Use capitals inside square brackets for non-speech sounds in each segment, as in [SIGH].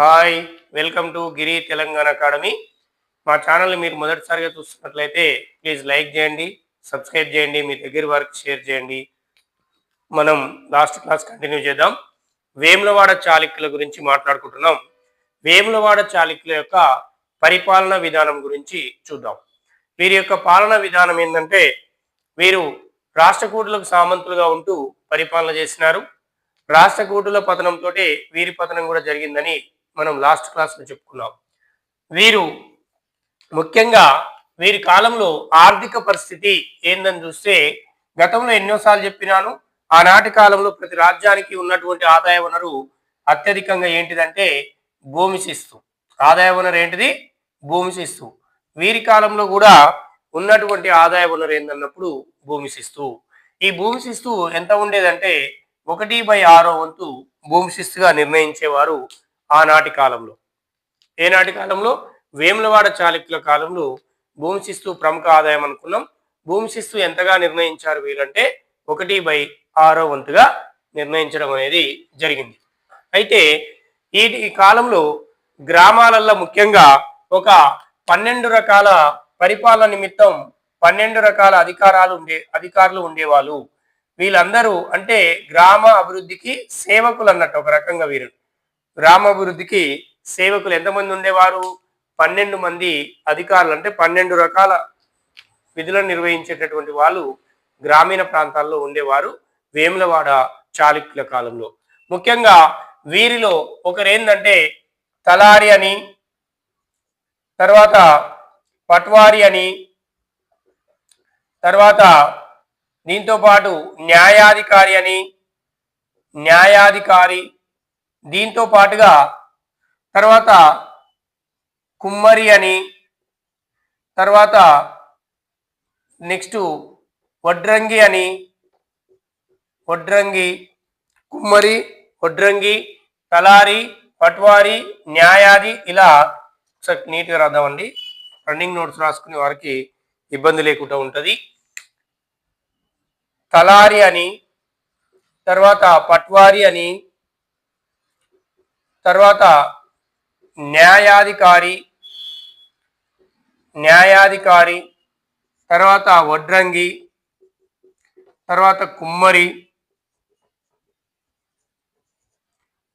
Hi welcome to Giri Telangana academy. మా ఛానల్ని మీరు మొదటిసారిగా చూస్తున్నట్లయితే ప్లీజ్ లైక్ చేయండి సబ్స్క్రైబ్ చేయండి మీ దగ్గర వారికి షేర్ చేయండి. మనం లాస్ట్ క్లాస్ కంటిన్యూ చేద్దాం. వేములవాడ చాళుక్యుల గురించి మాట్లాడుకుంటున్నాం. వేములవాడ చాళుక్యుల యొక్క పరిపాలన విధానం గురించి చూద్దాం. వీరి యొక్క పాలన విధానం ఏంటంటే వీరు రాష్ట్రకూటులకు సామంతులుగా ఉంటూ పరిపాలన చేసినారు. రాష్ట్రకూటుల పతనంతో వీరి పతనం కూడా జరిగిందని మనం లాస్ట్ క్లాస్లో చెప్పుకున్నాం. వీరు ముఖ్యంగా వీరి కాలంలో ఆర్థిక పరిస్థితి ఏందని చూస్తే గతంలో ఎన్నోసార్లు చెప్పినాను ఆనాటి కాలంలో ప్రతి రాజ్యానికి ఉన్నటువంటి ఆదాయ వనరు అత్యధికంగా ఏంటిదంటే భూమి శిస్తు. ఆదాయ వనరు ఏంటిది? భూమి శిస్తు. వీరి కాలంలో కూడా ఉన్నటువంటి ఆదాయ వనరు ఏందన్నప్పుడు భూమి శిస్తు. ఈ భూమి శిస్తు ఎంత ఉండేదంటే ఒకటి బై ఆరో వంతు భూమి శిస్తుగా నిర్ణయించేవారు ఆనాటి కాలంలో. ఏనాటి కాలంలో? వేములవాడ చాళుక్యుల కాలంలో భూమి శిస్తు ప్రముఖ ఆదాయం అనుకున్నాం. భూమి శిస్తు ఎంతగా నిర్ణయించారు వీరంటే ఒకటి బై ఆరో వంతుగా నిర్ణయించడం అనేది జరిగింది. అయితే ఈ కాలంలో గ్రామాలలో ముఖ్యంగా ఒక పన్నెండు రకాల పరిపాలన నిమిత్తం పన్నెండు రకాల అధికారాలు ఉండే అధికారులు ఉండేవాళ్ళు. వీళ్ళందరూ అంటే గ్రామ అభివృద్ధికి సేవకులు అన్నట్టు ఒక రకంగా వీరు. గ్రామాభివృద్ధికి సేవకులు ఎంతమంది ఉండేవారు? పన్నెండు మంది అధికారులు అంటే పన్నెండు రకాల విధులను నిర్వహించేటటువంటి వాళ్ళు గ్రామీణ ప్రాంతాల్లో ఉండేవారు వేములవాడ చాళుక్యుల కాలంలో. ముఖ్యంగా వీరిలో ఒకరేందంటే తలారి అని తర్వాత పట్వారి అని తర్వాత దీంతో పాటు న్యాయాధికారి అని న్యాయాధికారి దీంతో పాటుగా తర్వాత కుమ్మరి అని తర్వాత నెక్స్ట్ వడ్రంగి అని వడ్రంగి కుమ్మరి వడ్రంగి తలారి పట్వారి న్యాయాది ఇలా నీట్గా రాద్దామండి. రన్నింగ్ నోట్స్ రాసుకునే వారికి ఇబ్బంది లేకుండా ఉంటుంది. తలారి అని తర్వాత పట్వారి అని తర్వాత న్యాయాధికారి న్యాయాధికారి తర్వాత వడ్రంగి తర్వాత కుమ్మరి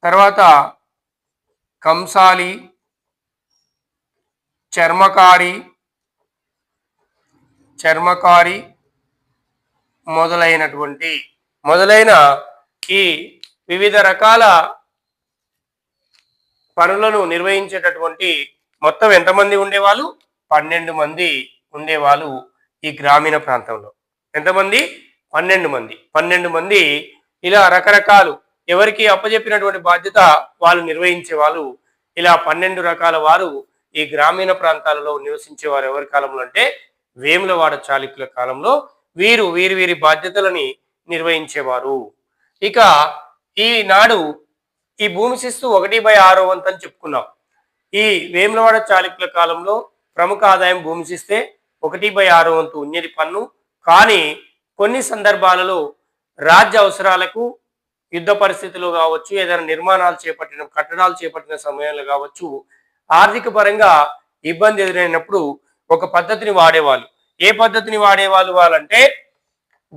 తర్వాత కంసాలి చర్మకారి చర్మకారి మొదలైనటువంటి మొదలైన ఈ వివిధ రకాల పనులను నిర్వహించేటటువంటి మొత్తం ఎంతమంది ఉండేవాళ్ళు? పన్నెండు మంది ఉండేవాళ్ళు ఈ గ్రామీణ ప్రాంతంలో. ఎంతమంది? పన్నెండు మంది. పన్నెండు మంది ఇలా రకరకాలు ఎవరికి అప్పజెప్పినటువంటి బాధ్యత వాళ్ళు నిర్వహించే వాళ్ళు ఇలా పన్నెండు రకాల వారు ఈ గ్రామీణ ప్రాంతాలలో నివసించే వారు ఎవరి కాలంలో అంటే వేములవాడ చాళుక్యుల కాలంలో వీరు వీరి వీరి బాధ్యతలని నిర్వహించేవారు. ఇక ఈనాడు ఈ భూమి శిస్తు ఒకటి బై ఆరో వంతు అని చెప్పుకున్నాం. ఈ వేములవాడ చాళుక్యుల కాలంలో ప్రముఖ ఆదాయం భూమి శిస్తే ఒకటి బై ఆరో వంతు ఉన్నది పన్ను. కానీ కొన్ని సందర్భాలలో రాజ్య అవసరాలకు యుద్ధ పరిస్థితులు కావచ్చు ఏదైనా నిర్మాణాలు చేపట్టిన కట్టడాలు చేపట్టిన సమయంలో కావచ్చు ఆర్థిక పరంగా ఇబ్బంది ఎదురైనప్పుడు ఒక పద్ధతిని వాడేవాళ్ళు. ఏ పద్ధతిని వాడేవాళ్ళు వాళ్ళంటే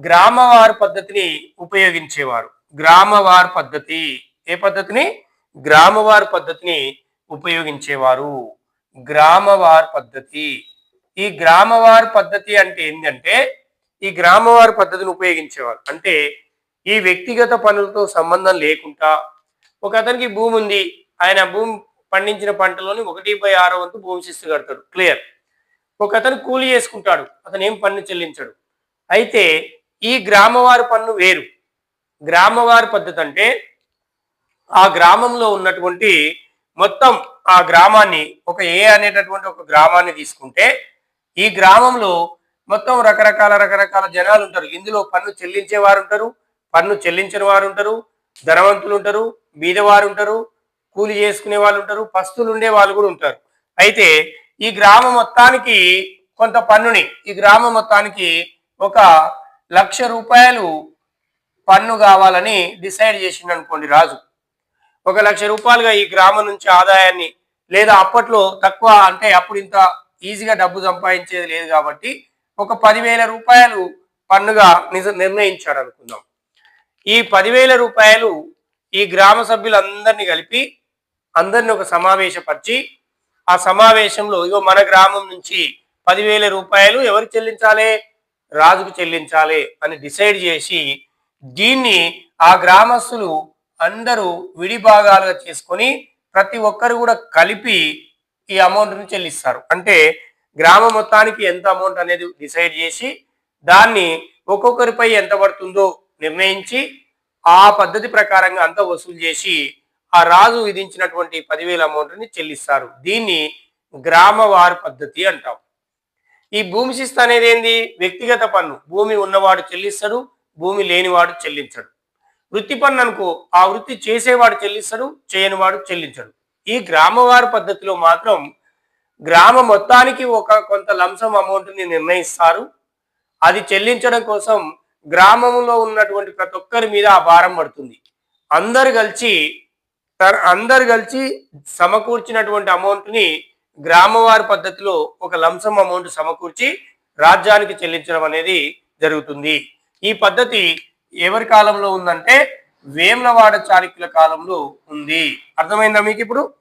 గ్రామవారు పద్ధతిని ఉపయోగించేవారు. గ్రామవారి పద్ధతి. ఏ పద్ధతిని? గ్రామవార్ పద్ధతిని ఉపయోగించేవారు. గ్రామవార్ పద్ధతి. ఈ గ్రామవార్ పద్ధతి అంటే ఏంటంటే ఈ గ్రామవారి పద్ధతిని ఉపయోగించేవారు. అంటే ఈ వ్యక్తిగత పనులతో సంబంధం లేకుండా ఒక అతనికి భూమి ఉంది ఆయన భూమి పండించిన పంటలోని ఒకటి బై ఆరో వంతు భూమి శిస్తు కడతాడు. క్లియర్. ఒక అతను కూలి చేసుకుంటాడు అతను ఏం పన్ను చెల్లించడు. అయితే ఈ గ్రామవారి పన్ను వేరు. గ్రామవారి పద్ధతి అంటే ఆ గ్రామంలో ఉన్నటువంటి మొత్తం ఆ గ్రామాన్ని ఒక ఏ అనేటటువంటి ఒక గ్రామాన్ని తీసుకుంటే ఈ గ్రామంలో మొత్తం రకరకాల రకరకాల జనాలు ఉంటారు. ఇందులో పన్ను చెల్లించే వారు ఉంటారు పన్ను చెల్లించిన వారు ఉంటారు ధనవంతులు ఉంటారు బీదవారు ఉంటారు కూలి చేసుకునే వాళ్ళు ఉంటారు పస్తులు ఉండే వాళ్ళు కూడా ఉంటారు. అయితే ఈ గ్రామం మొత్తానికి కొంత పన్నుని ఈ గ్రామం మొత్తానికి ఒక లక్ష రూపాయలు పన్ను కావాలని డిసైడ్ చేసిండు అనుకోండి రాజు. ఒక లక్ష రూపాయలుగా ఈ గ్రామం నుంచి ఆదాయాన్ని లేదా అప్పట్లో తక్కువ అంటే అప్పుడు ఇంత ఈజీగా డబ్బు సంపాదించేది లేదు కాబట్టి ఒక పదివేల రూపాయలు పన్నుగా నిజ నిర్ణయించాడు అనుకుందాం. ఈ పదివేల రూపాయలు ఈ గ్రామ సభ్యులందరినీ కలిపి అందరిని ఒక సమావేశపరిచి ఆ సమావేశంలో ఇగో మన గ్రామం నుంచి పదివేల రూపాయలు ఎవరికి చెల్లించాలి? రాజుకు చెల్లించాలి అని డిసైడ్ చేసి దీన్ని ఆ గ్రామస్తులు అందరూ విడిభాగాలుగా చేసుకొని ప్రతి ఒక్కరు కూడా కలిపి ఈ అమౌంట్ని చెల్లిస్తారు. అంటే గ్రామ మొత్తానికి ఎంత అమౌంట్ అనేది డిసైడ్ చేసి దాన్ని ఒక్కొక్కరిపై ఎంత పడుతుందో నిర్ణయించి ఆ పద్ధతి ప్రకారంగా అంతా వసూలు చేసి ఆ రాజు విధించినటువంటి పదివేల అమౌంట్ని చెల్లిస్తారు. దీన్ని గ్రామ వారి పద్ధతి అంటాం. ఈ భూమి శిస్తు అనేది ఏంది? వ్యక్తిగత పన్ను. భూమి ఉన్నవాడు చెల్లిస్తాడు భూమి లేనివాడు చెల్లించడు. వృత్తి పన్ను అనుకో ఆ వృత్తి చేసేవాడు చెల్లిస్తాడు చేయనివాడు చెల్లించడు. ఈ గ్రామవారి పద్ధతిలో మాత్రం గ్రామ మొత్తానికి ఒక కొంత లంసం అమౌంట్ని నిర్ణయిస్తారు. అది చెల్లించడం కోసం గ్రామంలో ఉన్నటువంటి ప్రతి ఒక్కరి మీద ఆ భారం పడుతుంది. అందరు కలిసి త- అందరు కలిసి సమకూర్చినటువంటి అమౌంట్ని గ్రామవారి పద్ధతిలో ఒక లంసం అమౌంట్ సమకూర్చి రాజ్యానికి చెల్లించడం అనేది జరుగుతుంది. ఈ పద్ధతి ఎవరి కాలంలో ఉందంటే వేములవాడ చాళుక్యుల కాలంలో ఉంది. అర్థమైందా మీకు ఇప్పుడు?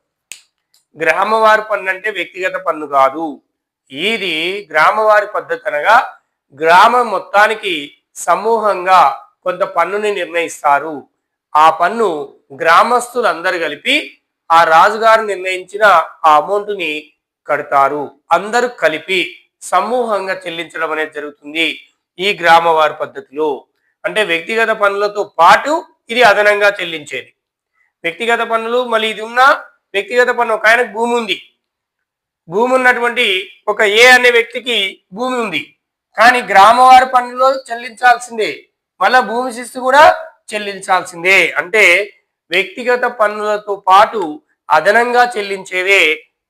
గ్రామవారి పన్ను అంటే వ్యక్తిగత పన్ను కాదు. ఇది గ్రామవారి పద్ధతి అనగా గ్రామం మొత్తానికి సమూహంగా కొంత పన్నుని నిర్ణయిస్తారు. ఆ పన్ను గ్రామస్తులందరూ కలిపి ఆ రాజుగారు నిర్ణయించిన ఆ అమౌంట్ని కడతారు. అందరూ కలిపి సమూహంగా చెల్లించడం అనేది జరుగుతుంది ఈ గ్రామవారి పద్ధతిలో. అంటే వ్యక్తిగత పన్నులతో పాటు ఇది అదనంగా చెల్లించేది. వ్యక్తిగత పన్నులు మళ్ళీ ఇది ఉన్న వ్యక్తిగత పన్ను ఒక ఆయనకు భూమి ఉంది. భూమి ఉన్నటువంటి ఒక ఏ అనే వ్యక్తికి భూమి ఉంది. కానీ గ్రామవారి పన్నులో చెల్లించాల్సిందే. మళ్ళా భూమి శిస్తు కూడా చెల్లించాల్సిందే. అంటే వ్యక్తిగత పన్నులతో పాటు అదనంగా చెల్లించేదే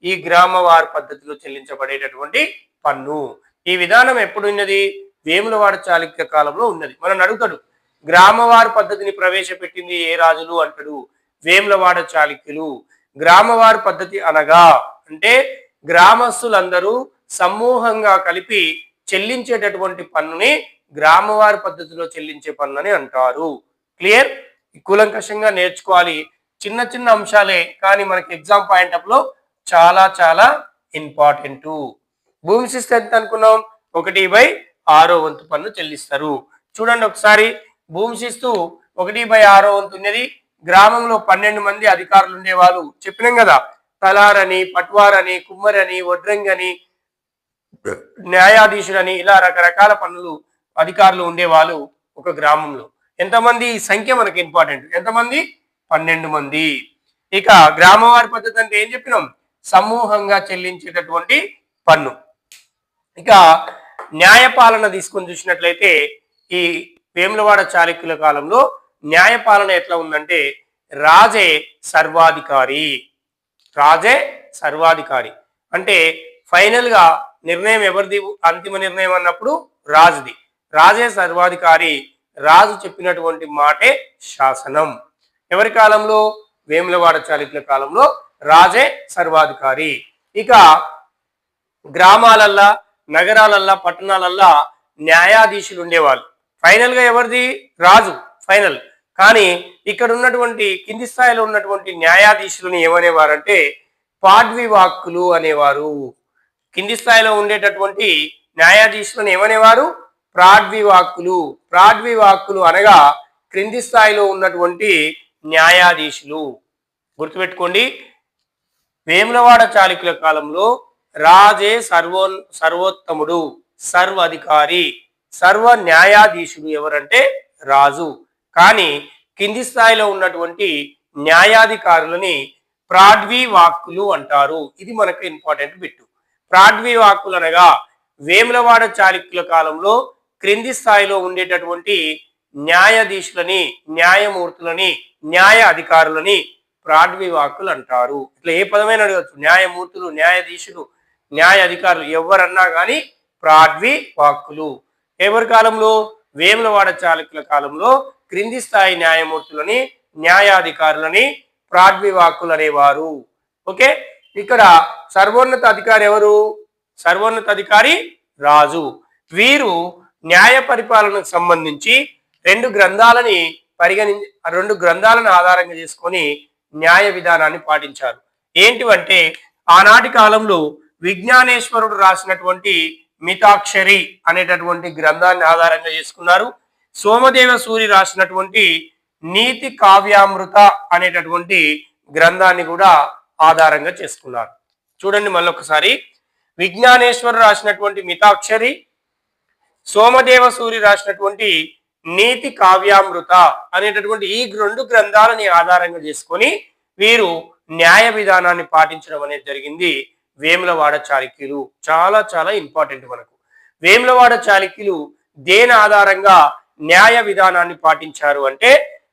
ఈ గ్రామవారి పద్ధతిలో చెల్లించబడేటటువంటి పన్ను. ఈ విధానం ఎప్పుడు ఉన్నది వేములవాడ చాళుక్య కాలంలో ఉన్నది. మనం అడుగుతాడు గ్రామవారి పద్ధతిని ప్రవేశపెట్టింది ఏ రాజులు అంటాడు. వేములవాడ చాళుక్యులు గ్రామవారి పద్ధతి అనగా అంటే గ్రామస్తులందరూ సమూహంగా కలిపి చెల్లించేటటువంటి పన్నుని గ్రామవారి పద్ధతిలో చెల్లించే పన్ను అని అంటారు. క్లియర్? కూలంకషంగా నేర్చుకోవాలి. చిన్న చిన్న అంశాలే కానీ మనకి ఎగ్జామ్ పాయింట్ ఆఫ్లో చాలా చాలా ఇంపార్టెంట్. భూమి శిస్తు ఎంత అనుకున్నాం? ఒకటి బై ఆరో వంతు పన్ను చెల్లిస్తారు. చూడండి ఒకసారి భూమి శిస్తు ఒకటి బై ఆరో వంతు ఉన్నది. గ్రామంలో పన్నెండు మంది అధికారులు ఉండేవాళ్ళు. చెప్పినాం కదా తలారని పట్వారని కుమ్మరని వడ్రంగని న్యాయాధీశుడని ఇలా రకరకాల పనులు అధికారులు ఉండేవాళ్ళు ఒక గ్రామంలో. ఎంతమంది? సంఖ్య మనకి ఇంపార్టెంట్ ఎంతమంది? పన్నెండు మంది. ఇక గ్రామవారి పద్ధతి అంటే ఏం చెప్పినాం? సమూహంగా చెల్లించేటటువంటి పన్ను. ఇక న్యాయపాలన తీసుకొని చూసినట్లయితే ఈ వేములవాడ చాళుక్యుల కాలంలో న్యాయపాలన ఎట్లా ఉందంటే రాజే సర్వాధికారి. రాజే సర్వాధికారి. అంటే ఫైనల్గా నిర్ణయం ఎవరిది? అంతిమ నిర్ణయం అన్నప్పుడు రాజుది. రాజే సర్వాధికారి. రాజు చెప్పినటువంటి మాటే శాసనం. ఎవరి కాలంలో? వేములవాడ చాళుక్యుల కాలంలో రాజే సర్వాధికారి. ఇక గ్రామాలల్లా నగరాలల్లా పట్టణాలల్లా న్యాయాధీశులు ఉండేవాళ్ళు. ఫైనల్గా ఎవరిది? రాజు. ఫైనల్ కానీ ఇక్కడ ఉన్నటువంటి కింది స్థాయిలో ఉన్నటువంటి న్యాయాధీశులను ఏమనేవారంటే పాడ్వివాక్కులు అనేవారు. కింది స్థాయిలో ఉండేటటువంటి న్యాయాధీశులను ఏమనేవారు ప్రాడ్వివాక్కులు ప్రాడ్వివాక్కులు అనగా క్రింది స్థాయిలో ఉన్నటువంటి న్యాయాధీశులు. గుర్తుపెట్టుకోండి. వేములవాడ చాళుక్యుల కాలంలో రాజే సర్వో సర్వోత్తముడు సర్వ అధికారి సర్వ న్యాయాధీశుడు ఎవరంటే రాజు. కానీ కింది స్థాయిలో ఉన్నటువంటి న్యాయాధికారులని ప్రాడ్వి వాక్కులు అంటారు. ఇది మనకు ఇంపార్టెంట్ బిట్టు. ప్రాడ్వి వాక్కులు అనగా వేములవాడ చాళుక్యుల కాలంలో క్రింది స్థాయిలో ఉండేటటువంటి న్యాయాధీశులని న్యాయమూర్తులని న్యాయ అధికారులని ప్రాడ్వి వాక్కులు అంటారు. ఇట్లా ఏ పదమైన అడగచ్చు. న్యాయమూర్తులు న్యాయాధీశులు న్యాయ అధికారులు ఎవరన్నా కానీ ప్రాడ్వి వాక్కులు. ఎవరి కాలంలో? వేములవాడ చాళుక్యుల కాలంలో క్రింది స్థాయి న్యాయమూర్తులని న్యాయాధికారులని ప్రాడ్వివాకులు అనేవారు. ఓకే? ఇక్కడ సర్వోన్నత అధికారి ఎవరు? సర్వోన్నత అధికారి రాజు. వీరు న్యాయ పరిపాలనకు సంబంధించి రెండు గ్రంథాలని పరిగణి రెండు గ్రంథాలను ఆధారంగా చేసుకొని న్యాయ విధానాన్ని పాటించారు. ఏంటివంటే ఆనాటి కాలంలో విజ్ఞానేశ్వరుడు రాసినటువంటి మితాక్షరి అనేటటువంటి గ్రంథాన్ని ఆధారంగా చేసుకున్నారు. సోమదేవ సూరి రాసినటువంటి నీతి కావ్యామృత అనేటటువంటి గ్రంథాన్ని కూడా ఆధారంగా చేసుకున్నారు. చూడండి మళ్ళొకసారి. విజ్ఞానేశ్వరు రాసినటువంటి మితాక్షరి సోమదేవ సూరి రాసినటువంటి నీతి కావ్యామృత అనేటటువంటి ఈ రెండు గ్రంథాలని ఆధారంగా చేసుకొని వీరు న్యాయ విధానాన్ని పాటించడం అనేది జరిగింది. వేములవాడ చాళుక్యులు చాలా చాలా ఇంపార్టెంట్ మనకు. వేములవాడ చాళుక్యులు దేని ఆధారంగా న్యాయ విధానాన్ని పాటించారు అంటే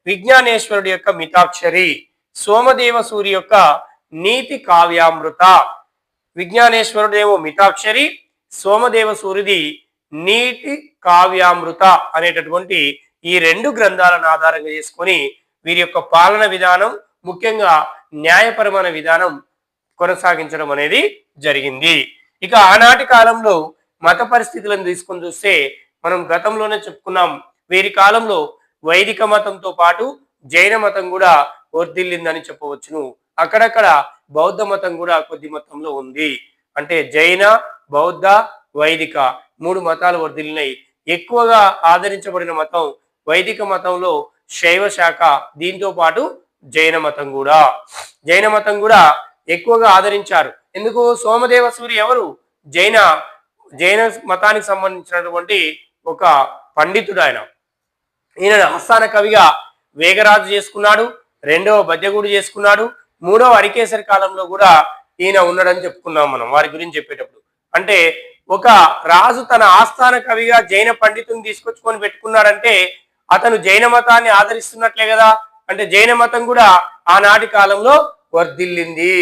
విజ్ఞానేశ్వరుడి యొక్క మితాక్షరి సోమదేవ సూరి యొక్క నీతి కావ్యామృత. విజ్ఞానేశ్వరుడేమో మితాక్షరి సోమదేవ సూరిది నీటి కావ్యామృత అనేటటువంటి ఈ రెండు గ్రంథాలను ఆధారంగా చేసుకొని వీరి యొక్క పాలన విధానం ముఖ్యంగా న్యాయపరమైన విధానం కొనసాగించడం అనేది జరిగింది. ఇక ఆనాటి కాలంలో మత పరిస్థితులను తీసుకొని చూస్తే మనం గతంలోనే చెప్పుకున్నాం. వీరి కాలంలో వైదిక మతంతో పాటు జైన మతం కూడా వర్ధిల్లిందని చెప్పవచ్చును. అక్కడక్కడ బౌద్ధ మతం కూడా కొద్ది మొత్తంలో ఉంది. అంటే జైన బౌద్ధ వైదిక మూడు మతాలు వర్ధిల్లినాయి ఎక్కువగా ఆదరించబడిన మతం వైదిక మతంలో శైవ శాఖ దీంతో పాటు జైన మతం కూడా. జైన మతం కూడా ఎక్కువగా ఆదరించారు. ఎందుకు? సోమదేవ సూర్య ఎవరు? జైన జైన మతానికి సంబంధించినటువంటి ఒక పండితుడు ఆయన. ఈయన ఆస్థాన కవిగా వేగరాజు చేసుకున్నాడు రెండవ బద్యగూడు చేసుకున్నాడు మూడవ అరికేసరి కాలంలో కూడా ఈయన ఉన్నాడని చెప్పుకున్నాం మనం వారి గురించి చెప్పేటప్పుడు. అంటే ఒక రాజు తన ఆస్థాన కవిగా జైన పండితుని తీసుకొచ్చుకొని పెట్టుకున్నాడంటే అతను జైన మతాన్ని ఆదరిస్తున్నట్లే కదా? అంటే జైన మతం కూడా ఆనాటి కాలంలో వర్ధిల్లింది.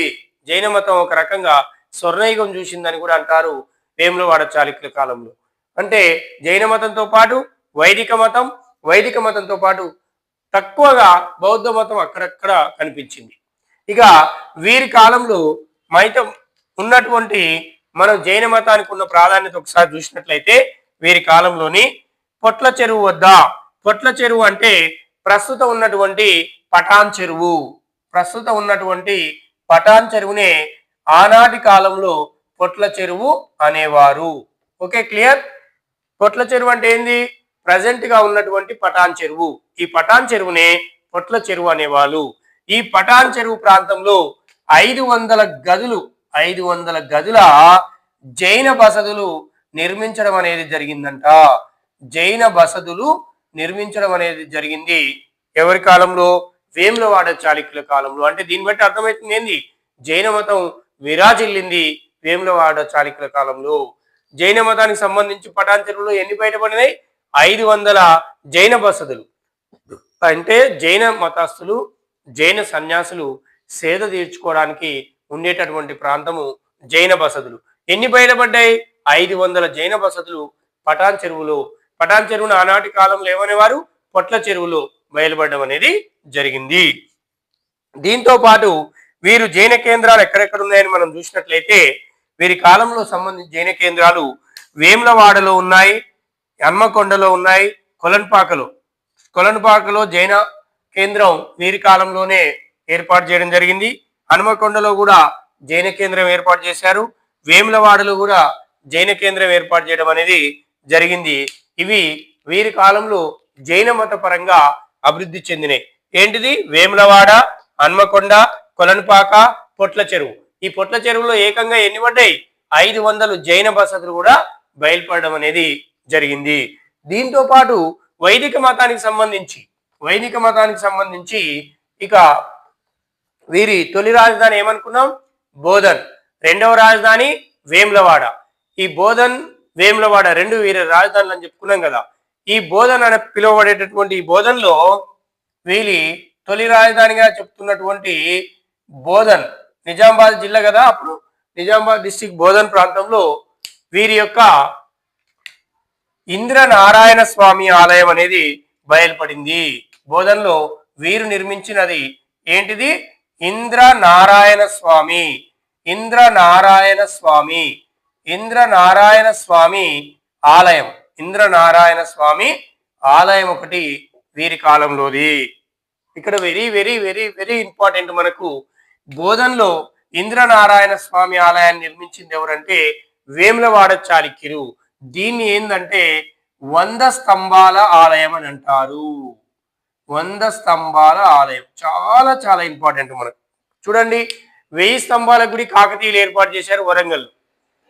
జైన మతం ఒక రకంగా స్వర్ణయుగం చూసిందని కూడా అంటారు వేములవాడ చాళుక్యుల కాలంలో. అంటే జైన మతంతో పాటు వైదిక మతం వైదిక మతంతో పాటు తక్కువగా బౌద్ధ మతం అక్కడక్కడ కనిపించింది. ఇక వీరి కాలంలో మైతం ఉన్నటువంటి మనం జైన మతానికి ఉన్న ప్రాధాన్యత ఒకసారి చూసినట్లయితే వీరి కాలంలోని పొట్ల చెరువు వద్ద పొట్ల చెరువు అంటే ప్రస్తుతం ఉన్నటువంటి పటాన్ చెరువు. ప్రస్తుతం ఉన్నటువంటి పటాన్ చెరువునే ఆనాటి కాలంలో పొట్ల చెరువు అనేవారు. Okay clear? పొట్ల చెరువు అంటే ఏంది? ప్రజెంట్గా ఉన్నటువంటి పటాన్ చెరువు. ఈ పటాన్ చెరువునే పొట్ల చెరువు అనేవాళ్ళు. ఈ పటాన్ చెరువు ప్రాంతంలో ఐదు వందల గదులు ఐదు వందల గదుల జైన బసదులు నిర్మించడం అనేది జరిగిందంట. జైన బసదులు నిర్మించడం అనేది జరిగింది. ఎవరి కాలంలో? వేములవాడ చాళుక్యుల కాలంలో అంటే దీన్ని బట్టి అర్థమవుతుంది ఏంది? జైన మతం విరాజిల్లింది వేములవాడ చాళుక్యుల కాలంలో జైన మతానికి సంబంధించి పటాన్ ఎన్ని బయటపడినాయి? ఐదు వందల జైన బసదులు. అంటే జైన మతస్థులు జైన సన్యాసులు సేద తీర్చుకోవడానికి ఉండేటటువంటి ప్రాంతము జైన బసదులు. ఎన్ని బయటపడ్డాయి? ఐదు వందల జైన బసదులు పటాన్ చెరువులో. పటాన్ చెరువును ఆనాటి కాలంలో ఏమనేవారు? పొట్ల చెరువులో. బయలుపడడం అనేది జరిగింది. దీంతో పాటు వీరు జైన కేంద్రాలు ఎక్కడెక్కడ ఉన్నాయని మనం చూసినట్లయితే వీరి కాలంలో సంబంధించి జైన కేంద్రాలు వేములవాడలో ఉన్నాయి హన్మకొండలో ఉన్నాయి కొలన్పాకలో. కొలన్పాకలో జైన కేంద్రం వీరి కాలంలోనే ఏర్పాటు చేయడం జరిగింది. హనుమకొండలో కూడా జైన కేంద్రం ఏర్పాటు చేశారు. వేములవాడలో కూడా జైన కేంద్రం ఏర్పాటు చేయడం అనేది జరిగింది. ఇవి వీరి కాలంలో జైన మత పరంగా అభివృద్ధి చెందినాయి. ఏంటిది? వేములవాడ హన్మకొండ కొలనుపాక పొట్ల చెరువు. ఈ పొట్ల చెరువులో ఏకంగా ఎన్ని పడ్డాయి? ఐదు వందలు జైన బసతులు కూడా బయలుపడడం అనేది జరిగింది. దీంతో పాటు వైదిక మతానికి సంబంధించి వైదిక మతానికి సంబంధించి ఇక వీరి తొలి రాజధాని ఏమనుకున్నాం? బోధన్. రెండవ రాజధాని వేములవాడ. ఈ బోధన్ వేములవాడ రెండు వీరి రాజధానులు అని చెప్పుకున్నాం కదా. ఈ బోధన అని పిలువబడేటటువంటి ఈ బోధనలో వీరి తొలి రాజధానిగా చెప్తున్నటువంటి బోధన్. నిజామాబాద్ జిల్లా కదా అప్పుడు. నిజామాబాద్ డిస్టిక్ బోధన్ ప్రాంతంలో వీరి యొక్క ఇంద్రనారాయణ స్వామి ఆలయం అనేది బయలుపడింది. బోధనలో వీరు నిర్మించినది ఏంటిది? ఇంద్ర నారాయణ స్వామి. ఇంద్ర నారాయణ స్వామి. ఇంద్రనారాయణ స్వామి ఆలయం. ఇంద్రనారాయణ స్వామి ఆలయం ఒకటి వీరి కాలంలోది. ఇక్కడ very very very very important మనకు బోధనలో ఇంద్రనారాయణ స్వామి ఆలయాన్ని నిర్మించింది ఎవరంటే వేములవాడ చాళుక్యులు. దీన్ని ఏంటంటే వంద స్తంభాల ఆలయం అని అంటారు. వంద స్తంభాల ఆలయం. చాలా చాలా ఇంపార్టెంట్ మనకు. చూడండి వెయ్యి స్తంభాల గుడి కాకతీయులు ఏర్పాటు చేశారు వరంగల్.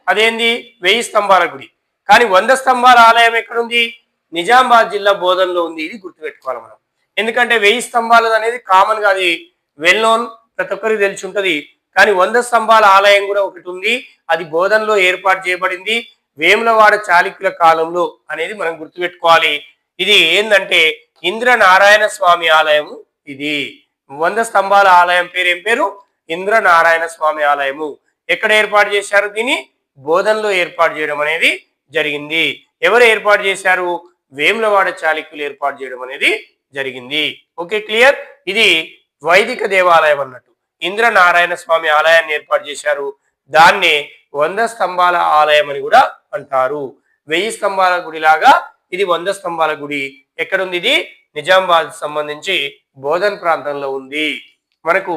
అదేంది? వెయ్యి స్తంభాల గుడి. కానీ వంద స్తంభాల ఆలయం ఎక్కడుంది? నిజామాబాద్ జిల్లా బోధనలో ఉంది. ఇది గుర్తుపెట్టుకోవాలి మనం. ఎందుకంటే వెయ్యి స్తంభాలు అనేది కామన్గా అది వెల్ నోన్ ప్రతి ఒక్కరికి తెలిసి ఉంటుంది కానీ వంద స్తంభాల ఆలయం కూడా ఒకటి ఉంది. అది బోధనలో ఏర్పాటు చేయబడింది. వేములవాడ చాళుక్యుల కాలంలో అనేది మనం గుర్తుపెట్టుకోవాలి. ఇది ఏంటంటే ఇంద్ర నారాయణ స్వామి ఆలయము ఇది. వంద స్తంభాల ఆలయం పేరు ఏం పేరు? ఇంద్ర నారాయణ స్వామి ఆలయము. ఎక్కడ ఏర్పాటు చేశారు దీన్ని? బోధనలో ఏర్పాటు చేయడం అనేది జరిగింది. ఎవరు ఏర్పాటు చేశారు? వేములవాడ చాళుక్యులు ఏర్పాటు చేయడం అనేది జరిగింది. Okay clear? ఇది వైదిక దేవాలయం అన్నట్టు. ఇంద్ర నారాయణ స్వామి ఆలయాన్ని ఏర్పాటు చేశారు. దాన్నే వంద స్తంభాల ఆలయం అని కూడా అంటారు. వెయ్యి స్తంభాల గుడిలాగా ఇది వంద స్తంభాల గుడి. ఎక్కడుంది ఇది? నిజామాబాద్ సంబంధించి బోధన్ ప్రాంతంలో ఉంది. మనకు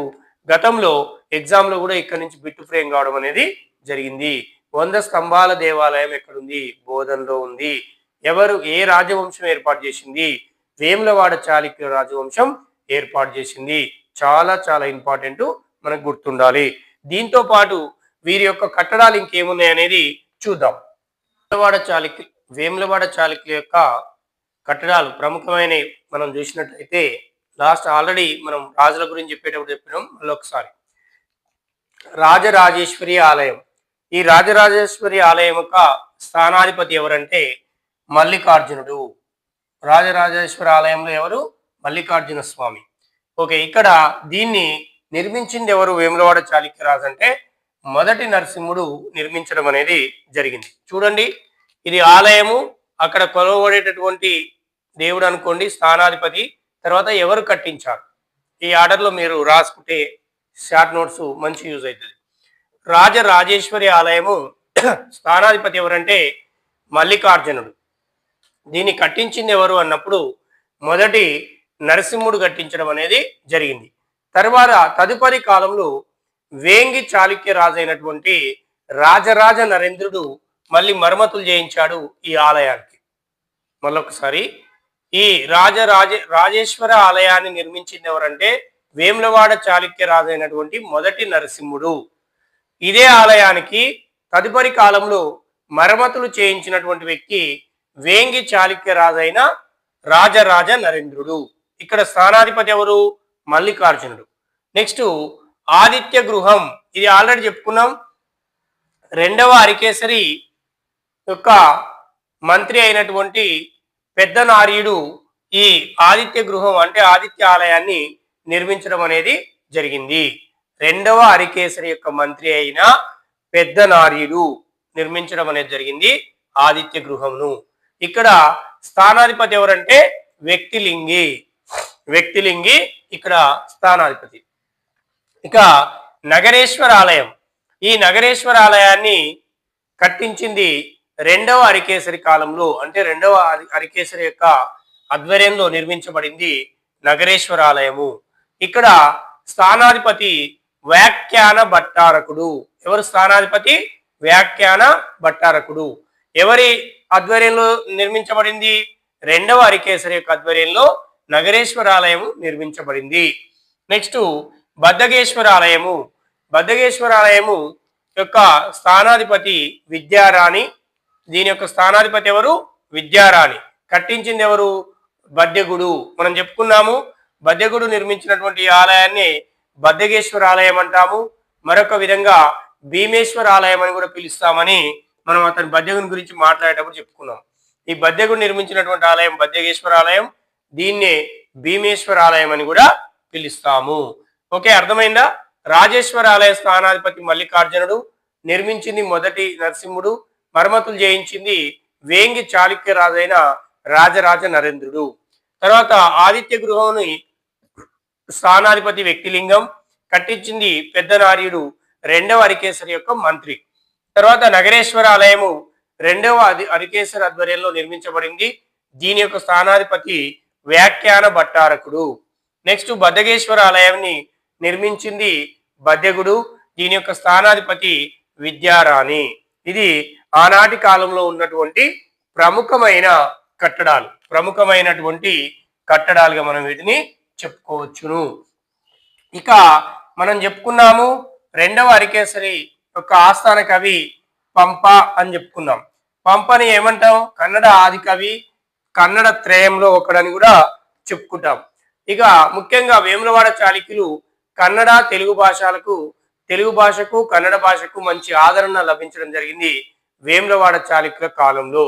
గతంలో ఎగ్జామ్లో కూడా ఇక్కడ నుంచి బిట్టు ఫ్రేమ్ కావడం అనేది జరిగింది. వంద స్తంభాల దేవాలయం ఎక్కడుంది? బోధనలో ఉంది. ఎవరు ఏ రాజవంశం ఏర్పాటు చేసింది? వేములవాడ చాళుక్యుల రాజవంశం ఏర్పాటు చేసింది. చాలా చాలా ఇంపార్టెంట్ మనకు గుర్తుండాలి. దీంతో పాటు వీరి యొక్క కట్టడాలు ఇంకేమున్నాయి అనేది చూద్దాం. వేములవాడ చాళుక్యు వేములవాడ చాళుక్యుల యొక్క కట్టడాలు ప్రముఖమైన మనం చూసినట్లయితే లాస్ట్ ఆల్రెడీ మనం రాజుల గురించి చెప్పేటప్పుడు చెప్పినాం. మళ్ళీ ఒకసారి రాజరాజేశ్వరి ఆలయం. ఈ రాజరాజేశ్వరి ఆలయం యొక్క స్థానాధిపతి ఎవరంటే మల్లికార్జునుడు. రాజరాజేశ్వరి ఆలయంలో ఎవరు? మల్లికార్జున స్వామి. ఓకే ఇక్కడ దీన్ని నిర్మించింది ఎవరు? వేములవాడ చాళుక్యరాజు అంటే మొదటి నరసింహుడు నిర్మించడం అనేది జరిగింది. చూడండి ఇది ఆలయము. అక్కడ కొలవబడేటటువంటి దేవుడు అనుకోండి స్థానాధిపతి. తర్వాత ఎవరు కట్టించారు? ఈ ఆర్డర్లో మీరు రాసుకుంటే షార్ట్ నోట్స్ మంచి యూజ్ అవుతుంది. రాజరాజేశ్వరి ఆలయము [CLEARS THROAT] స్థానాధిపతి ఎవరంటే మల్లికార్జునుడు. దీన్ని కట్టించింది ఎవరు అన్నప్పుడు మొదటి నరసింహుడు కట్టించడం అనేది జరిగింది. తర్వాత తదుపరి కాలంలో వేంగి చాళుక్య రాజు అయినటువంటి రాజరాజ నరేంద్రుడు మళ్ళీ మరమ్మతులు చేయించాడు ఈ ఆలయానికి. మళ్ళొకసారి ఈ రాజరాజ రాజేశ్వర ఆలయాన్ని నిర్మించింది ఎవరంటే వేములవాడ చాళుక్య రాజు అయినటువంటి మొదటి నరసింహుడు. ఇదే ఆలయానికి తదుపరి కాలంలో మరమ్మతులు చేయించినటువంటి వ్యక్తి వేంగి చాళుక్య రాజైన రాజరాజ నరేంద్రుడు. ఇక్కడ స్థానాధిపతి ఎవరు? మల్లికార్జునుడు. నెక్స్ట్ ఆదిత్య గృహం. ఇది ఆల్రెడీ చెప్పుకున్నాం. రెండవ అరికేసరి యొక్క మంత్రి అయినటువంటి పెద్ద నార్యుడు ఈ ఆదిత్య గృహం అంటే ఆదిత్య ఆలయాన్ని నిర్మించడం అనేది జరిగింది. రెండవ అరికేసరి యొక్క మంత్రి అయిన పెద్ద నార్యుడు నిర్మించడం అనేది జరిగింది ఆదిత్య గృహమును. ఇక్కడ స్థానాధిపతి ఎవరంటే వ్యక్తిలింగి. వ్యక్తిలింగి ఇక్కడ స్థానాధిపతి. ఇక నగరేశ్వర ఆలయం ఈ నగరేశ్వర ఆలయాన్ని కట్టించింది రెండవ అరికేసరి కాలంలో అంటే రెండవ అరి- యొక్క ఆధ్వర్యంలో నిర్మించబడింది నగరేశ్వర ఆలయము ఇక్కడ స్థానాధిపతి వ్యాఖ్యాన భట్టారకుడు. ఎవరు స్థానాధిపతి? వ్యాఖ్యాన భట్టారకుడు. ఎవరి ఆధ్వర్యంలో నిర్మించబడింది? రెండవ అరికేసరి యొక్క ఆధ్వర్యంలో నగరేశ్వర ఆలయము నిర్మించబడింది. నెక్స్ట్ బద్దగేశ్వర ఆలయము బద్దగేశ్వర ఆలయము యొక్క స్థానాధిపతి విద్యారాణి. దీని యొక్క స్థానాధిపతి ఎవరు? విద్యారాణి. కట్టించింది ఎవరు? బద్దెగుడు. మనం చెప్పుకున్నాము బద్దెగుడు నిర్మించినటువంటి ఆలయాన్ని బద్దగేశ్వర ఆలయం అంటాము. మరొక విధంగా భీమేశ్వర ఆలయం అని కూడా పిలుస్తామని మనం అతని బద్దెగుని గురించి మాట్లాడేటప్పుడు చెప్పుకున్నాం. ఈ బద్దెగుడు నిర్మించినటువంటి ఆలయం బద్దగేశ్వర ఆలయం దీన్నే భీమేశ్వర ఆలయం అని కూడా పిలుస్తాము. ఓకే అర్థమైందా? రాజేశ్వర ఆలయ స్థానాధిపతి మల్లికార్జునుడు నిర్మించింది మొదటి నరసింహుడు మరమ్మతులు చేయించింది వేంగి చాళుక్య రాజైన రాజరాజ నరేంద్రుడు. తర్వాత ఆదిత్య గృహంని స్థానాధిపతి వ్యక్తిలింగం కట్టించింది పెద్ద నార్యుడు రెండవ అరికేసరి యొక్క మంత్రి. తర్వాత నగరేశ్వర ఆలయము రెండవ అధి ఆధ్వర్యంలో నిర్మించబడింది. దీని యొక్క స్థానాధిపతి వ్యాఖ్యాన భట్టారకుడు. నెక్స్ట్ బద్దగేశ్వర ఆలయాన్ని నిర్మించింది బద్దెగుడు. దీని యొక్క స్థానాధిపతి విద్యారాణి. ఇది ఆనాటి కాలంలో ఉన్నటువంటి ప్రముఖమైన కట్టడాలు. ప్రముఖమైనటువంటి కట్టడాలుగా మనం వీటిని చెప్పుకోవచ్చును. ఇక మనం చెప్పుకున్నాము రెండవ అరికేసరి యొక్క ఆస్థాన కవి పంప అని చెప్పుకున్నాం. పంపని ఏమంటాం? కన్నడ ఆది కవి కన్నడ త్రయంలో ఒకడని కూడా చెప్పుకుంటాం. ఇక ముఖ్యంగా వేములవాడ చాళుక్యులు కన్నడ తెలుగు భాషలకు తెలుగు భాషకు కన్నడ భాషకు మంచి ఆదరణ లభించడం జరిగింది వేములవాడ చాళుక్యుల కాలంలో.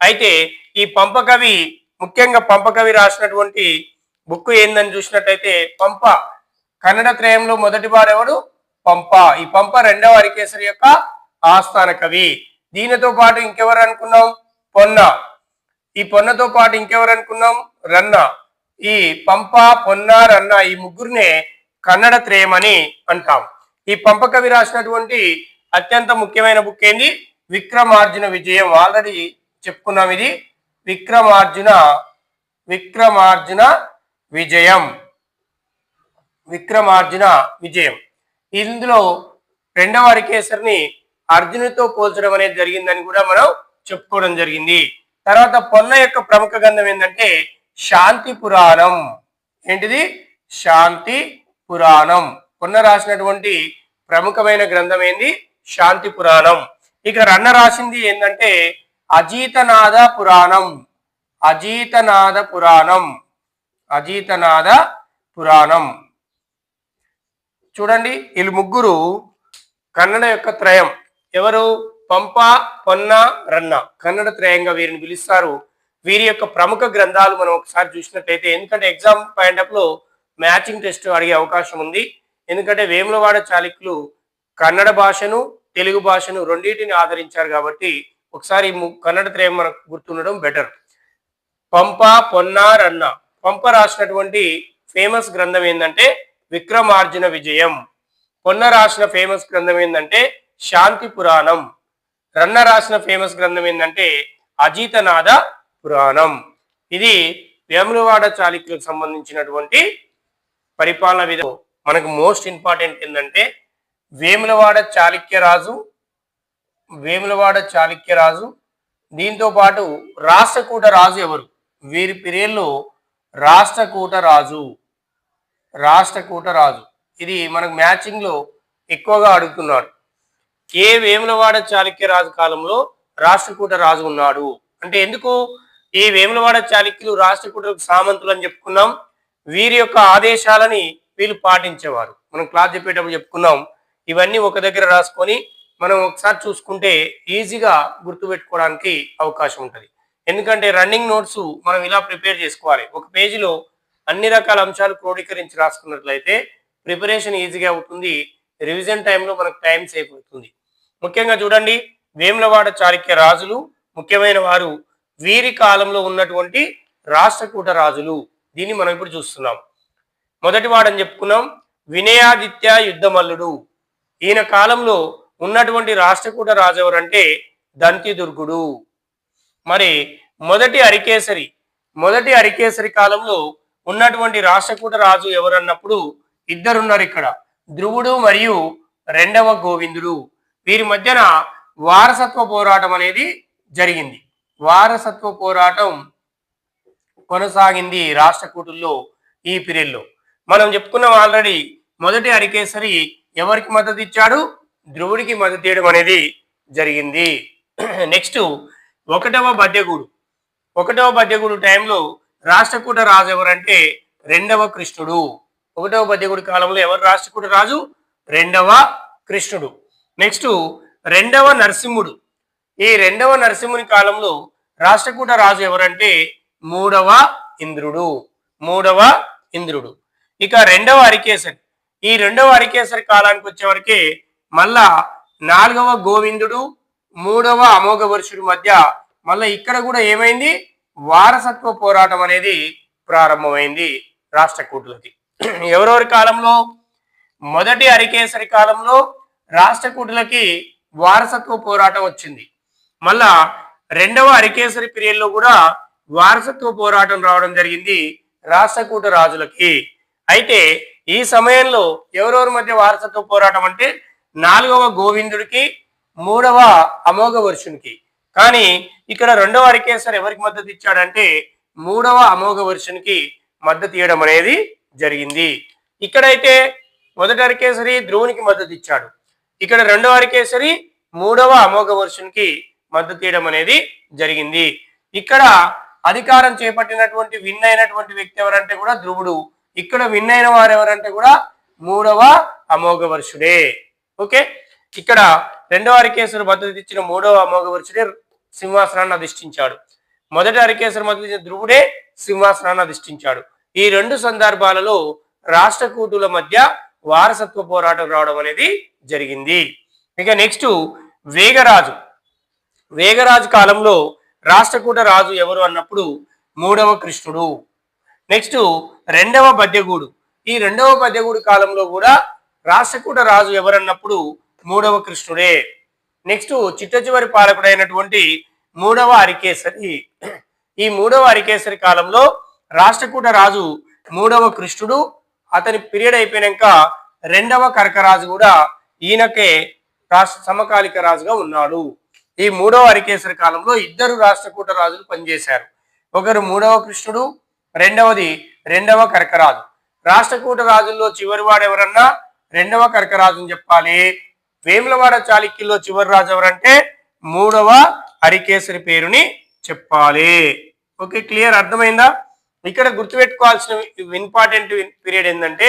అయితే ఈ పంపకవి ముఖ్యంగా పంపకవి రాసినటువంటి బుక్ ఏందని చూసినట్టయితే పంప. కన్నడ త్రయంలో మొదటి వారెవడు పంప. ఈ పంప రెండవ అరికేసరి యొక్క ఆస్థాన కవి. దీనితో పాటు ఇంకెవరు అనుకున్నాం? పొన్న. ఈ పొన్నతో పాటు ఇంకెవరు అనుకున్నాం? రన్న. ఈ పంప పొన్న రన్న ఈ ముగ్గురినే కన్నడ త్రయం అని అంటాం. ఈ పంప కవి రాసినటువంటి అత్యంత ముఖ్యమైన బుక్ ఏంది? విక్రమార్జున విజయం. ఆల్రెడీ చెప్పుకున్నాం ఇది. విక్రమార్జున విక్రమార్జున విజయం. విక్రమార్జున విజయం. ఇందులో రెండవ హరికేసరిని అర్జునుడితో పోల్చడం అనేది జరిగిందని కూడా మనం చెప్పుకోవడం జరిగింది. తర్వాత పొన్న యొక్క ప్రముఖ గ్రంథం ఏంటంటే శాంతి పురాణం. ఏంటిది? శాంతి పురాణం. పొన్న రాసినటువంటి ప్రముఖమైన గ్రంథం ఏంది? శాంతి పురాణం. ఇక రన్న రాసింది ఏంటంటే అజీతనాద పురాణం. అజీతనాద పురాణం. అజీతనాద పురాణం. చూడండి వీళ్ళు ముగ్గురు కన్నడ యొక్క త్రయం. ఎవరు? పంప పొన్న రన్న. కన్నడ త్రయంగా వీరిని పిలుస్తారు. వీరి యొక్క ప్రముఖ గ్రంథాలు మనం ఒకసారి చూసినట్టయితే ఎందుకంటే ఎగ్జామ్ పాయింట్లో మ్యాచింగ్ టెస్ట్ అడిగే అవకాశం ఉంది. ఎందుకంటే వేములవాడ చాళుక్యులు కన్నడ భాషను తెలుగు భాషను రెండింటిని ఆదరించారు కాబట్టి ఒకసారి కన్నడ త్రయం మనకు గుర్తుండడం బెటర్ పంప పొన్న రన్న. పంప రాసినటువంటి ఫేమస్ గ్రంథం ఏంటంటే విక్రమార్జున విజయం. పొన్న రాసిన ఫేమస్ గ్రంథం ఏంటంటే శాంతి పురాణం. రన్న రాసిన ఫేమస్ గ్రంథం ఏంటంటే అజీతనాథ పురాణం. ఇది వేములవాడ చాళుక్యులకు సంబంధించినటువంటి పరిపాలన విధం మనకు మోస్ట్ ఇంపార్టెంట్ ఏంటంటే వేములవాడ చాళుక్య రాజు వేములవాడ చాళుక్య రాజు దీంతో పాటు రాష్ట్రకూట రాజు ఎవరు? వీరి పిరియల్లో రాష్ట్రకూట రాజు రాష్ట్రకూట రాజు ఇది మనకు మ్యాచింగ్లో ఎక్కువగా అడుగుతున్నాడు ఏ వేములవాడ చాళుక్య రాజు కాలంలో రాష్ట్రకూట రాజు ఉన్నాడు? అంటే ఎందుకు ఈ వేములవాడ చాళుక్యులు రాష్ట్రకూటలకు సామంతులు అని చెప్పుకున్నాం. వీరి యొక్క ఆదేశాలని వీళ్ళు పాటించేవారు. మనం క్లాస్ చెప్పేటప్పుడు చెప్పుకున్నాం. ఇవన్నీ ఒక దగ్గర రాసుకొని మనం ఒకసారి చూసుకుంటే ఈజీగా గుర్తుపెట్టుకోవడానికి అవకాశం ఉంటుంది. ఎందుకంటే రన్నింగ్ నోట్స్ మనం ఇలా ప్రిపేర్ చేసుకోవాలి. ఒక పేజీలో అన్ని రకాల అంశాలు క్రోడీకరించి రాసుకున్నట్లయితే ప్రిపరేషన్ ఈజీగా అవుతుంది. రివిజన్ టైంలో మనకు టైం సేవ్ అవుతుంది. ముఖ్యంగా చూడండి వేములవాడ చాళుక్య రాజులు ముఖ్యమైన వారు వీరి కాలంలో ఉన్నటువంటి రాష్ట్రకూట రాజులు. దీన్ని మనం ఇప్పుడు చూస్తున్నాం. మొదటి వాడని చెప్పుకున్నాం వినయాదిత్య యుద్ధమల్లుడు. ఈయన కాలంలో ఉన్నటువంటి రాష్ట్రకూట రాజు ఎవరంటే దంతిదుర్గుడు. మరి మొదటి అరికేసరి మొదటి అరికేసరి కాలంలో ఉన్నటువంటి రాష్ట్రకూట రాజు ఎవరన్నప్పుడు ఇద్దరున్నారు ఇక్కడ. ధ్రువుడు మరియు రెండవ గోవిందుడు. వీరి మధ్యన వారసత్వ పోరాటం అనేది జరిగింది. వారసత్వ పోరాటం కొనసాగింది రాష్ట్రకూటుల్లో ఈ పీరియడ్లో. మనం చెప్పుకున్నాం ఆల్రెడీ మొదటి అరికేసరి ఎవరికి మద్దతు ఇచ్చాడు ధ్రువుడికి మద్దతు ఇవ్వడం అనేది జరిగింది. నెక్స్ట్ ఒకటవ బద్దెగూడు. ఒకటవ బద్యగుడు టైంలో రాష్ట్రకూట రాజు ఎవరంటే రెండవ కృష్ణుడు. ఒకటవ బద్దెగూడు కాలంలో ఎవరు రాష్ట్రకూట రాజు? రెండవ కృష్ణుడు. నెక్స్ట్ రెండవ నరసింహుడు. ఈ రెండవ నరసింహుని కాలంలో రాష్ట్రకూట రాజు ఎవరంటే మూడవ ఇంద్రుడు. మూడవ ఇంద్రుడు. ఇక రెండవ హరికేసరి. ఈ రెండవ హరికేసరి కాలానికి వచ్చేవరకే మళ్ళా నాలుగవ గోవిందుడు మూడవ అమోఘ మధ్య మళ్ళీ ఇక్కడ కూడా ఏమైంది? వారసత్వ పోరాటం అనేది ప్రారంభమైంది రాష్ట్రకూటులకి ఎవరెవరి కాలంలో? మొదటి అరికేసరి కాలంలో రాష్ట్రకూటులకి వారసత్వ పోరాటం వచ్చింది. మళ్ళా రెండవ అరికేసరి పీరియడ్లో కూడా వారసత్వ పోరాటం రావడం జరిగింది రాష్ట్రకూట రాజులకి. అయితే ఈ సమయంలో ఎవరెవరి మధ్య వారసత్వ పోరాటం అంటే నాలుగవ గోవిందుడికి మూడవ అమోఘ వర్షునికి కానీ ఇక్కడ రెండవ హరికేశ్వర్ ఎవరికి మద్దతు ఇచ్చాడంటే మూడవ అమోఘ వర్షునికి మద్దతు ఇవ్వడం అనేది జరిగింది. ఇక్కడైతే మొదటి హరికేశ్వరి ధ్రువునికి మద్దతు ఇచ్చాడు. ఇక్కడ రెండవ హరికేశ్వరి మూడవ అమోఘ వర్షునికి మద్దతు ఇవ్వడం అనేది జరిగింది. ఇక్కడ అధికారం చేపట్టినటువంటి విన్ అయినటువంటి వ్యక్తి ఎవరంటే కూడా ధ్రువుడు. ఇక్కడ విన్ అయిన వారు ఎవరంటే కూడా మూడవ అమోఘ వర్షుడే. ఓకే? ఇక్కడ రెండవ హరికేశ్వరు మద్దతు ఇచ్చిన మూడవ అమోఘ వర్షుడే సింహాసనాన్ని అధిష్ఠించాడు. మొదటి హరికేశ్వర మధ్య ధ్రువుడే సింహాసనాన్ని అధిష్ఠించాడు. ఈ రెండు సందర్భాలలో రాష్ట్రకూటుల మధ్య వారసత్వ పోరాటం రావడం అనేది జరిగింది. ఇక నెక్స్ట్ వేగరాజు. వేగరాజు కాలంలో రాష్ట్రకూట రాజు ఎవరు అన్నప్పుడు మూడవ కృష్ణుడు. నెక్స్ట్ రెండవ బద్యగూడు. ఈ రెండవ బద్యగూడు కాలంలో కూడా రాష్ట్రకూట రాజు ఎవరన్నప్పుడు మూడవ కృష్ణుడే. నెక్స్ట్ చిట్ట చివరి పాలకుడైనటువంటి మూడవ అరికేసరి ఈ మూడవ అరికేసరి కాలంలో రాష్ట్రకూట రాజు మూడవ కృష్ణుడు అతని పీరియడ్ అయిపోయినాక రెండవ కర్కరాజు కూడా ఈయనకే రాష్ట్ర సమకాలిక రాజుగా ఉన్నాడు. ఈ మూడవ అరికేసరి కాలంలో ఇద్దరు రాష్ట్రకూట రాజులు పనిచేశారు. ఒకరు మూడవ కృష్ణుడు రెండవది రెండవ కర్కరాజు రాష్ట్రకూట రాజుల్లో చివరివాడు ఎవరన్నా? రెండవ కర్కరాజుని చెప్పాలి. వేములవాడ చాళుక్యుల్లో చివరి రాజు ఎవరంటే మూడవ హరికేసరి పేరుని చెప్పాలి. ఓకే క్లియర్ అర్థమైందా? ఇక్కడ గుర్తుపెట్టుకోవాల్సిన ఇంపార్టెంట్ పీరియడ్ ఏంటంటే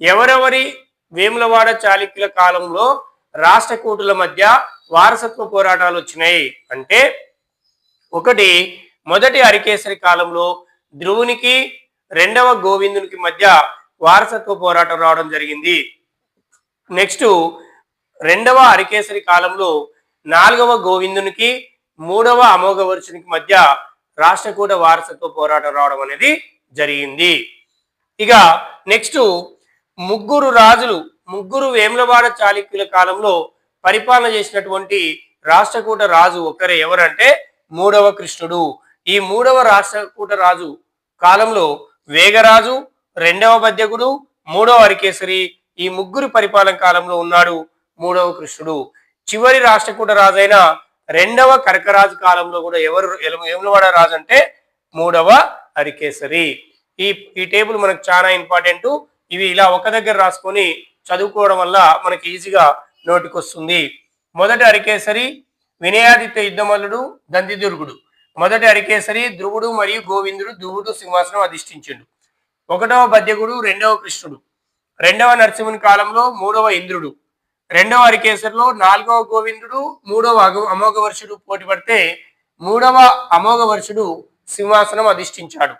ఎవరెవరి వేములవాడ చాళుక్యుల కాలంలో రాష్ట్రకూటుల మధ్య వారసత్వ పోరాటాలు వచ్చినాయి అంటే ఒకటి మొదటి హరికేసరి కాలంలో ధ్రువునికి రెండవ గోవిందునికి మధ్య వారసత్వ పోరాటం రావడం జరిగింది. నెక్స్ట్ రెండవ హరికేసరి కాలంలో నాలుగవ గోవిందునికి మూడవ అమోఘవర్షునికి మధ్య రాష్ట్రకూట వారసత్వ పోరాటం రావడం అనేది జరిగింది. ఇక నెక్స్ట్ ముగ్గురు రాజులు ముగ్గురు వేములవాడ చాళుక్యుల కాలంలో పరిపాలన చేసినటువంటి రాష్ట్రకూట రాజు ఒకరే ఎవరంటే మూడవ కృష్ణుడు. ఈ మూడవ రాష్ట్రకూట రాజు కాలంలో వేగరాజు రెండవ బద్యకుడు మూడవ అరికేసరి ఈ ముగ్గురు పరిపాలన కాలంలో ఉన్నాడు. మూడవ కృష్ణుడు. చివరి రాష్ట్రకూట రాజైన రెండవ కర్కరాజు కాలంలో కూడా ఎవరు ఎములవాడ రాజు అంటే మూడవ హరికేసరి. ఈ ఈ టేబుల్ మనకు చాలా ఇంపార్టెంట్. ఇవి ఇలా ఒక దగ్గర రాసుకొని చదువుకోవడం వల్ల మనకి ఈజీగా నోటికొస్తుంది. మొదటి హరికేసరి వినయాదిత్య యుద్ధమల్లుడు దంతిదుర్గుడు. మొదటి హరికేసరి ధ్రువుడు మరియు గోవిందుడు ధ్రువుడు సింహాసనం అధిష్ఠించిండు. ఒకటవ బద్యగుడు రెండవ కృష్ణుడు. రెండవ నరసింహుని కాలంలో మూడవ ఇంద్రుడు. రెండవ హరికేశ్వరులో నాలుగవ గోవిందుడు మూడవ అమోఘ వర్షుడు పోటీ పడితే మూడవ అమోఘ వర్షుడు సింహాసనం అధిష్ఠించాడు.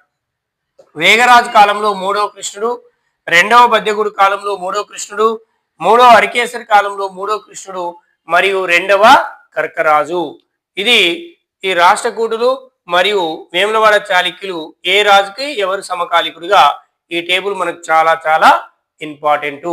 వేగరాజు కాలంలో మూడవ కృష్ణుడు రెండవ బద్యగుడు కాలంలో మూడవ కృష్ణుడు మూడవ హరికేసరి కాలంలో మూడవ కృష్ణుడు మరియు రెండవ కర్కరాజు. ఇది ఈ రాష్ట్రకూటులు మరియు వేములవాడ చాళుక్యులు ఏ రాజుకి ఎవరు సమకాలికుడిగా ఈ టేబుల్ మనకు చాలా చాలా ఇంపార్టెంటు.